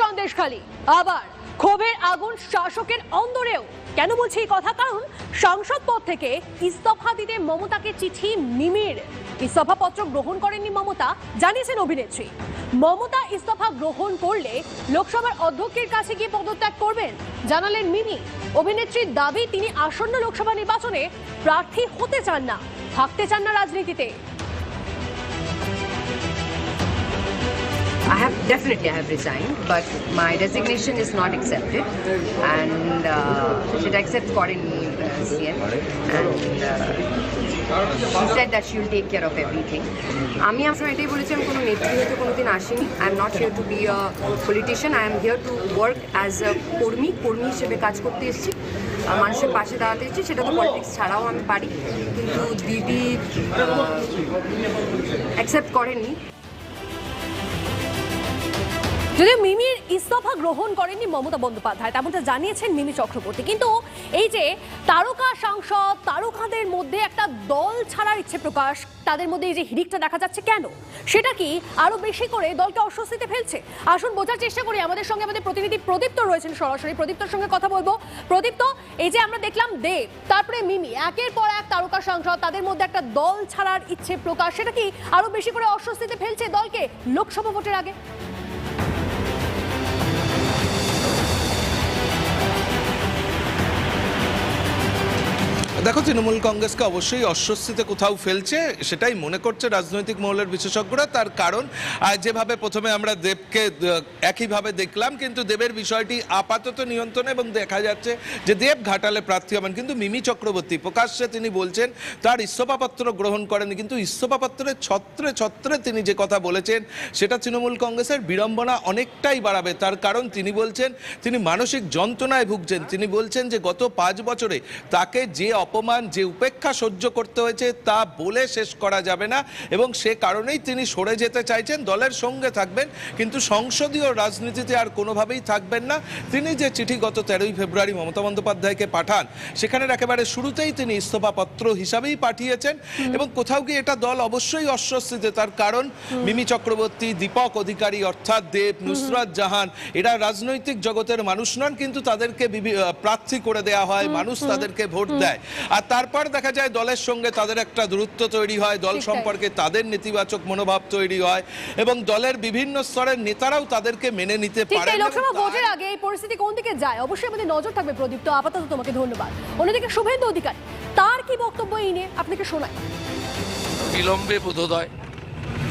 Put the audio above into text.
সন্দেশখালী আবার ক্ষোভের আগুন শাসকের অন্দরেও। কেন বলছি এই কথা? কারণ সংসদ পদ থেকে ইস্তফা দিতে মমতাকে চিঠি মিমির ইস্তফা পত্র গ্রহণ করেননি মমতা, জানিয়েছেন অভিনেত্রী। মমতা ইস্তফা গ্রহণ করলে লোকসভার অধ্যক্ষের কাছে গিয়ে পদত্যাগ করবেন, জানালেন মিমি। অভিনেত্রীর দাবি, তিনি আসন্ন লোকসভা নির্বাচনে প্রার্থী হতে চান না, থাকতে চান না রাজনীতিতে। Have definitely I have resigned, but my resignation is not accepted, and uh, should accept করেনি uh, CM, and uh, she said that she will take care of everything. আমি আপনার এটাই বলেছি আমি কোনো নেত্রী হতে কোনোদিন আসিনি। I am not here to be a politician I am here মানুষের পাশে দাঁড়াতে সেটা তো পলিটিক্স ছাড়াও আমি পারি। কিন্তু দিদি অ্যাকসেপ্ট করেননি যদিও মিমির ইস্তফা গ্রহণ করেননি মমতা বন্দ্যোপাধ্যায়, তেমনটা জানিয়েছেন মিমি চক্রবর্তী। কিন্তু এই যে তারকা সাংসদ, তারকাদের মধ্যে একটা দল ছাড়ার ইচ্ছে প্রকাশ, তাদের মধ্যে এই যে হিড়িকটা দেখা যাচ্ছে কেন? সেটা কি আরও বেশি করে দলকে অস্বস্তিতে ফেলছে? আসুন, বোঝার চেষ্টা করি আমাদের সঙ্গে আমাদের প্রতিনিধি প্রদীপ্ত রয়েছেন সরাসরি। প্রদীপ্তর সঙ্গে কথা বলব। প্রদীপ্ত, এই যে আমরা দেখলাম দেব, তারপরে মিমি, একের পর এক তারকা সাংসদ, তাদের মধ্যে একটা দল ছাড়ার ইচ্ছে প্রকাশ, সেটা কি আরও বেশি করে অস্বস্তিতে ফেলছে দলকে লোকসভা ভোটের আগে? দেখো, তৃণমূল কংগ্রেসকে অবশ্যই অস্বস্তিতে কোথাও ফেলছে, সেটাই মনে করছে রাজনৈতিক মহলের বিশেষজ্ঞরা। তার কারণ যেভাবে প্রথমে আমরা দেবকে একইভাবে দেখলাম, কিন্তু দেবের বিষয়টি আপাতত নিয়ন্ত্রণে এবং দেখা যাচ্ছে যে দেব ঘাটালে প্রার্থী হবেন। কিন্তু মিমি চক্রবর্তী, প্রকাশ্যে তিনি বলছেন, তার ইস্তফাপত্র গ্রহণ করেনি কিন্তু ইস্তফাপত্রের ছত্রে ছত্রে তিনি যে কথা বলেছেন, সেটা তৃণমূল কংগ্রেসের বিড়ম্বনা অনেকটাই বাড়াবে। তার কারণ তিনি বলছেন, তিনি মানসিক যন্ত্রণায় ভুগছেন। তিনি বলছেন যে গত পাঁচ বছরে তাকে যে অপমান যে উপেক্ষা সহ্য করতে হয়েছে তা বলে শেষ করা যাবে না এবং সে কারণেই তিনি সরে যেতে চাইছেন দলের সঙ্গে থাকবেন। কিন্তু সংসদীয় রাজনীতিতে আর কোনোভাবেই থাকবেন না। তিনি যে চিঠি গত তেরোই ফেব্রুয়ারি মমতা বন্দ্যোপাধ্যায়কে পাঠান সেখানে একেবারে শুরুতেই তিনি ইস্তফাপত্র হিসাবেই পাঠিয়েছেন এবং কোথাও গিয়ে এটা দল অবশ্যই অস্বস্তিতে তার কারণ মিমি চক্রবর্তী দীপক অধিকারী অর্থাৎ দেব নুসরাত জাহান এরা রাজনৈতিক জগতের মানুষ নন কিন্তু তাদেরকে প্রার্থী করে দেয়া হয় মানুষ তাদেরকে ভোট দেয়। আর তারপর দেখা যায় দলের সঙ্গে তাদের একটা দূরত্ব তৈরি হয় দল সম্পর্কে তাদের নেতিবাচক মনোভাব তৈরি হয় এবং দলের বিভিন্ন স্তরের নেতারাও তাদেরকে মেনে নিতে পারে লোকসভা ভোটের আগে এই পরিস্থিতি কোন দিকে যায়? অবশ্যই আমাদের নজর থাকবে প্রদীপ্ত। আপাতত তোমাকে ধন্যবাদ। অন্যদিকে শুভেন্দু অধিকার তার কি বক্তব্য এই নিয়ে? আপনাকে শোনায় বিলম্বে বোধোদয়।